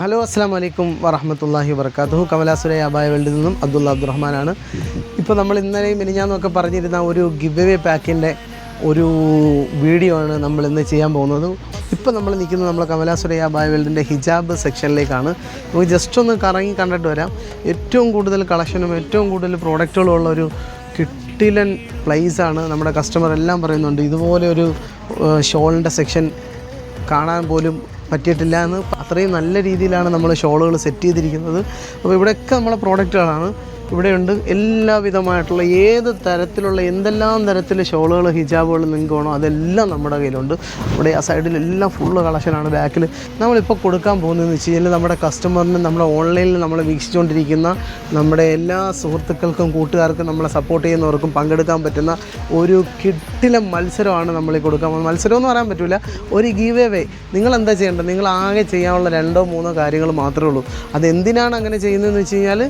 Hello അസ്സാം വലൈക്കും വറഹമത്തല്ലാഹി വർക്കാത്തു കമലാസുര അബായ വേൾഡിൽ നിന്നും അബ്ദുള്ള അബ്ദുറഹ്മാനാണ്. ഇപ്പോൾ നമ്മൾ ഇന്നലെയും മിനിഞ്ഞാന്നൊക്കെ പറഞ്ഞിരുന്ന ഒരു ഗിവ് എവേ പാക്കിന്റെ ഒരു വീഡിയോ ആണ് നമ്മൾ ഇന്ന് ചെയ്യാൻ പോകുന്നത്. ഇപ്പോൾ നമ്മൾ നിൽക്കുന്നത് നമ്മൾ കമലാസുര അബായ വേൾഡിന്റെ ഹിജാബ് സെക്ഷനിലേക്കാണ്. നമുക്ക് ജസ്റ്റ് ഒന്ന് കറങ്ങി കണ്ടിട്ട് വരാം. ഏറ്റവും കൂടുതൽ കളക്ഷനും ഏറ്റവും കൂടുതൽ പ്രോഡക്റ്റുകളും ഉള്ള ഒരു കിട്ടിലൻ ആണ്. നമ്മുടെ കസ്റ്റമർ എല്ലാം പറയുന്നുണ്ട് ഇതുപോലെ ഒരു ഷോളിന്റെ സെക്ഷൻ കാണാൻ പോലും പറ്റിയിട്ടില്ല എന്ന് അത്രയും നല്ല രീതിയിലാണ് നമ്മൾ ഷോളുകൾ സെറ്റ് ചെയ്തിരിക്കുന്നത്. അപ്പോൾ ഇവിടെയൊക്കെ നമ്മളെ പ്രോഡക്റ്റുകളാണ് ഇവിടെയുണ്ട് എല്ലാവിധമായിട്ടുള്ള ഏത് തരത്തിലുള്ള എന്തെല്ലാം തരത്തിൽ ഷോളുകൾ ഹിജാബുകൾ നിങ്ങൾക്ക് വേണോ അതെല്ലാം നമ്മുടെ കയ്യിലുണ്ട്. ഇവിടെ ആ സൈഡിൽ എല്ലാം ഫുള്ള് കളക്ഷനാണ് ബാക്കിൽ നമ്മളിപ്പോൾ കൊടുക്കാൻ പോകുന്നതെന്ന് വെച്ച് കഴിഞ്ഞാൽ നമ്മുടെ കസ്റ്റമറിന് നമ്മുടെ ഓൺലൈനിൽ നമ്മൾ വീക്ഷിച്ചുകൊണ്ടിരിക്കുന്ന നമ്മുടെ എല്ലാ സുഹൃത്തുക്കൾക്കും കൂട്ടുകാർക്കും നമ്മളെ സപ്പോർട്ട് ചെയ്യുന്നവർക്കും പങ്കെടുക്കാൻ പറ്റുന്ന ഒരു കിട്ടില മത്സരമാണ് നമ്മൾ ഈ കൊടുക്കാൻ പോകുന്നത്. മത്സരം എന്ന് പറയാൻ പറ്റില്ല ഒരു ഗീവ് വേ നിങ്ങൾ എന്താ ചെയ്യേണ്ടത്? നിങ്ങൾ ആകെ ചെയ്യാനുള്ള രണ്ടോ മൂന്നോ കാര്യങ്ങൾ മാത്രമേ ഉള്ളൂ. അതെന്തിനാണ് അങ്ങനെ ചെയ്യുന്നതെന്ന് വെച്ച് കഴിഞ്ഞാൽ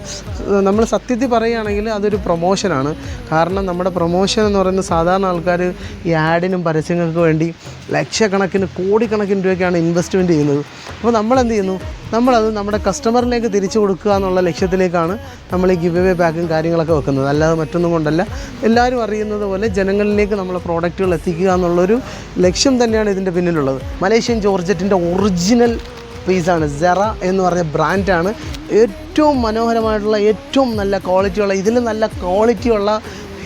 നമ്മൾ സത്യത്തിൽ പറയുകയാണെങ്കിൽ അതൊരു പ്രൊമോഷനാണ് കാരണം നമ്മുടെ പ്രൊമോഷൻ എന്ന് പറയുന്നത് സാധാരണ ആൾക്കാർ ഈ ആഡിനും പരസ്യങ്ങൾക്ക് വേണ്ടി ലക്ഷക്കണക്കിന് കോടിക്കണക്കിന് രൂപയ്ക്കാണ് ഇൻവെസ്റ്റ്മെന്റ് ചെയ്യുന്നത്. അപ്പോൾ നമ്മൾ എന്ത് ചെയ്യുന്നു? നമ്മളത് നമ്മുടെ കസ്റ്റമറിലേക്ക് തിരിച്ചു കൊടുക്കുക എന്നുള്ള ലക്ഷ്യത്തിലേക്കാണ് നമ്മൾ ഈ ഗിവ് എവേ പാക്കും കാര്യങ്ങളൊക്കെ വെക്കുന്നത്. അല്ലാതെ മറ്റൊന്നും കൊണ്ടല്ല. എല്ലാവരും അറിയുന്നത് പോലെ ജനങ്ങളിലേക്ക് നമ്മളെ പ്രോഡക്റ്റുകൾ എത്തിക്കുക എന്നുള്ളൊരു ലക്ഷ്യം തന്നെയാണ് ഇതിന്റെ പിന്നിലുള്ളത്. മലേഷ്യൻ ജോർജറ്റിന്റെ ഒറിജിനൽ പീസാണ് സെറ എന്ന് പറഞ്ഞ ബ്രാൻഡാണ് ഏറ്റവും മനോഹരമായിട്ടുള്ള ഏറ്റവും നല്ല ക്വാളിറ്റിയുള്ള ഇതിൽ നല്ല ക്വാളിറ്റിയുള്ള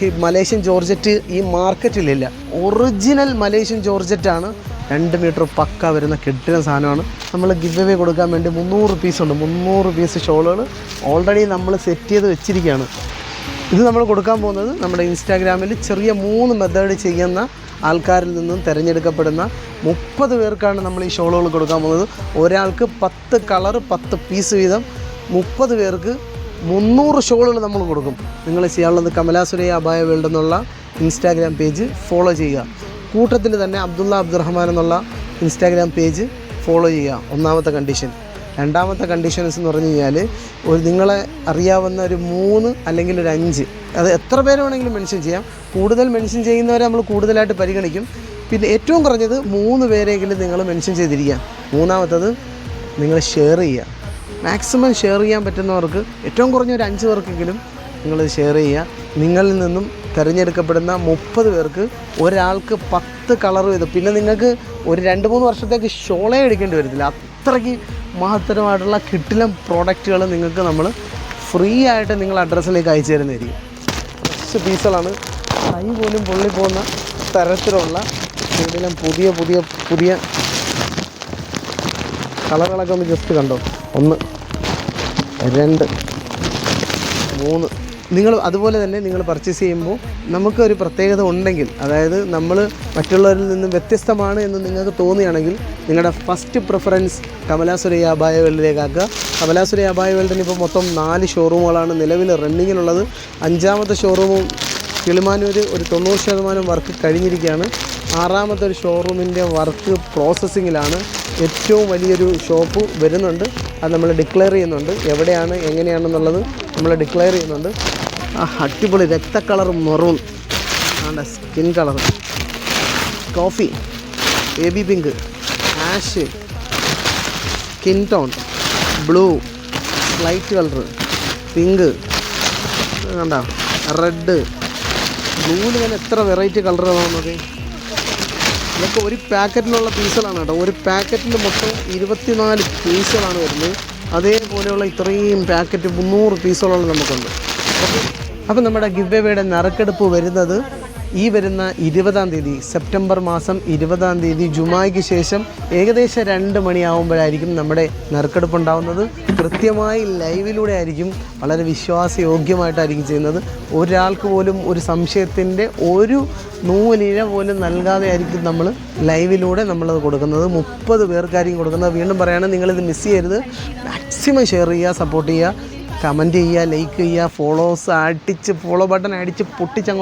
ഈ മലേഷ്യൻ ജോർജറ്റ് ഈ മാർക്കറ്റിലില്ല. Original Malaysian ജോർജറ്റാണ്. രണ്ട് മീറ്റർ പക്ക വരുന്ന കെട്ടിന സാധനമാണ്. നമ്മൾ ഗിവ് അവേ കൊടുക്കാൻ വേണ്ടി മുന്നൂറ് ഉണ്ട്. മുന്നൂറ് പീസ് ഷോളുകൾ ഓൾറെഡി നമ്മൾ സെറ്റ് ചെയ്ത് വെച്ചിരിക്കുകയാണ്. ഇത് നമ്മൾ കൊടുക്കാൻ പോകുന്നത് നമ്മുടെ ഇൻസ്റ്റാഗ്രാമിൽ ചെറിയ മൂന്ന് മെത്തേഡ് ചെയ്യുന്ന ആൾക്കാരിൽ നിന്നും തിരഞ്ഞെടുക്കപ്പെടുന്ന മുപ്പത് പേർക്കാണ് നമ്മൾ ഈ ഷോളുകൾ കൊടുക്കാൻ പോകുന്നത്. ഒരാൾക്ക് പത്ത് കളർ പത്ത് പീസ് വീതം. മുപ്പത് പേർക്ക് മുന്നൂറ് ഷോളുകൾ നമ്മൾ കൊടുക്കും. നിങ്ങൾ ചെയ്യാനുള്ളത് കമലാസുരയ അബായ വേൾഡ് എന്നുള്ള ഇൻസ്റ്റാഗ്രാം പേജ് ഫോളോ ചെയ്യുക. കൂട്ടത്തിൽ തന്നെ അബ്ദുള്ള അബ്ദുറഹ്മാൻ എന്നുള്ള ഇൻസ്റ്റാഗ്രാം പേജ് ഫോളോ ചെയ്യുക. ഒന്നാമത്തെ കണ്ടീഷൻ രണ്ടാമത്തെ കണ്ടീഷൻസ് എന്ന് പറഞ്ഞു കഴിഞ്ഞാൽ ഒരു നിങ്ങളെ അറിയാവുന്ന ഒരു മൂന്ന് അല്ലെങ്കിൽ ഒരു അഞ്ച്. അത് എത്ര പേര് വേണമെങ്കിലും മെൻഷൻ ചെയ്യാം. കൂടുതൽ മെൻഷൻ ചെയ്യുന്നവരെ നമ്മൾ കൂടുതലായിട്ട് പരിഗണിക്കും. പിന്നെ ഏറ്റവും കുറഞ്ഞത് മൂന്ന് പേരെങ്കിലും നിങ്ങൾ മെൻഷൻ ചെയ്തിരിക്കുക. മൂന്നാമത്തത് നിങ്ങൾ ഷെയർ ചെയ്യുക. മാക്സിമം ഷെയർ ചെയ്യാൻ പറ്റുന്നവർക്ക് ഏറ്റവും കുറഞ്ഞ ഒരു അഞ്ച് പേർക്കെങ്കിലും നിങ്ങൾ ഷെയർ ചെയ്യുക. നിങ്ങളിൽ നിന്നും തിരഞ്ഞെടുക്കപ്പെടുന്ന മുപ്പത് പേർക്ക് ഒരാൾക്ക് പത്ത് കളർ വീതം പിന്നെ നിങ്ങൾക്ക് ഒരു രണ്ട് മൂന്ന് വർഷത്തേക്ക് ഷോളേ എടുക്കേണ്ടി വരത്തില്ല. അത്രയ്ക്ക് മഹത്തരമായിട്ടുള്ള കിട്ടിലം പ്രോഡക്റ്റുകൾ നിങ്ങൾക്ക് നമ്മൾ ഫ്രീ ആയിട്ട് നിങ്ങൾ അഡ്രസ്സിലേക്ക് അയച്ചു തരുന്നതായിരിക്കും. ഫ്രഷ് പീസുകളാണ്. കൈ പോലും പൊള്ളി പോകുന്ന തരത്തിലുള്ള കിട്ടിലും പുതിയ പുതിയ പുതിയ കളറുകളൊക്കെ ഒന്ന് ജസ്റ്റ് കണ്ടോ? ഒന്ന് രണ്ട് മൂന്ന്. നിങ്ങൾ അതുപോലെ തന്നെ നിങ്ങൾ പർച്ചേസ് ചെയ്യുമ്പോൾ നമുക്കൊരു പ്രത്യേകത ഉണ്ടെങ്കിൽ അതായത് നമ്മൾ മറ്റുള്ളവരിൽ നിന്നും വ്യത്യസ്തമാണ് എന്ന് നിങ്ങൾക്ക് തോന്നുകയാണെങ്കിൽ നിങ്ങളുടെ ഫസ്റ്റ് പ്രിഫറൻസ് കമലാസുരയ്യ അബായ വേൾഡിലേക്കാക്കുക കമലാസുരയ്യ അബായ വേൾഡിന് ഇപ്പോൾ മൊത്തം നാല് ഷോറൂമുകളാണ് നിലവിൽ റണ്ണിങ്ങിലുള്ളത് അഞ്ചാമത്തെ ഷോറൂമും കിളിമാനൂർ ഒരു തൊണ്ണൂറ് ശതമാനം വർക്ക് കഴിഞ്ഞിരിക്കുകയാണ്. ആറാമത്തെ ഒരു ഷോറൂമിന്റെ വർക്ക് പ്രോസസ്സിങ്ങിലാണ് ഏറ്റവും വലിയൊരു ഷോപ്പ് വരുന്നുണ്ട്. അത് നമ്മൾ ഡിക്ലെയർ ചെയ്യുന്നുണ്ട്. എവിടെയാണ് എങ്ങനെയാണെന്നുള്ളത് നമ്മൾ ഡിക്ലെയർ ചെയ്യുന്നുണ്ട്. ആ അടിപൊളി രക്തക്കളർ കളർ മെറൂൺ ആണ്ട skin colour coffee baby pink ash skin tone blue light colour pink കണ്ട റെഡ് ബ്ലൂവിൽ തന്നെ എത്ര വെറൈറ്റി കളറാണ് നോക്കി ഇതൊക്കെ ഒരു പാക്കറ്റിലുള്ള പീസുകളാണ് കേട്ടോ. ഒരു പാക്കറ്റിൽ മൊത്തം ഇരുപത്തിനാല് പീസുകളാണ് വരുന്നത്. അതേപോലെയുള്ള ഇത്രയും പാക്കറ്റ് മുന്നൂറ് പീസുകളാണ് നമുക്കുണ്ട്. അപ്പോൾ നമ്മുടെ ഗിബേബയുടെ നറുക്കെടുപ്പ് വരുന്നത് ഈ വരുന്ന ഇരുപതാം തീയതി സെപ്റ്റംബർ മാസം ഇരുപതാം തീയതി ജുമായ്ക്ക് ശേഷം ഏകദേശം രണ്ട് മണിയാവുമ്പോഴായിരിക്കും നമ്മുടെ നറുക്കെടുപ്പ് ഉണ്ടാവുന്നത്. കൃത്യമായി ലൈവിലൂടെ ആയിരിക്കും വളരെ വിശ്വാസയോഗ്യമായിട്ടായിരിക്കും ചെയ്യുന്നത്. ഒരാൾക്ക് പോലും ഒരു സംശയത്തിന്റെ ഒരു നൂലിഴ പോലും നൽകാതെ ആയിരിക്കും നമ്മൾ ലൈവിലൂടെ നമ്മളത് കൊടുക്കുന്നത്. മുപ്പത് പേർക്കായിരിക്കും കൊടുക്കുന്നത്. വീണ്ടും പറയുകയാണെങ്കിൽ നിങ്ങളിത് മിസ് ചെയ്യരുത്. മാക്സിമം ഷെയർ ചെയ്യുക സപ്പോർട്ട് ചെയ്യുക കമന്റ് ചെയ്യുക ലൈക്ക് ചെയ്യുക ഫോളോസ് അടിച്ച് ഫോളോ ബട്ടൺ അടിച്ച് പൊട്ടിച്ചങ്ങ്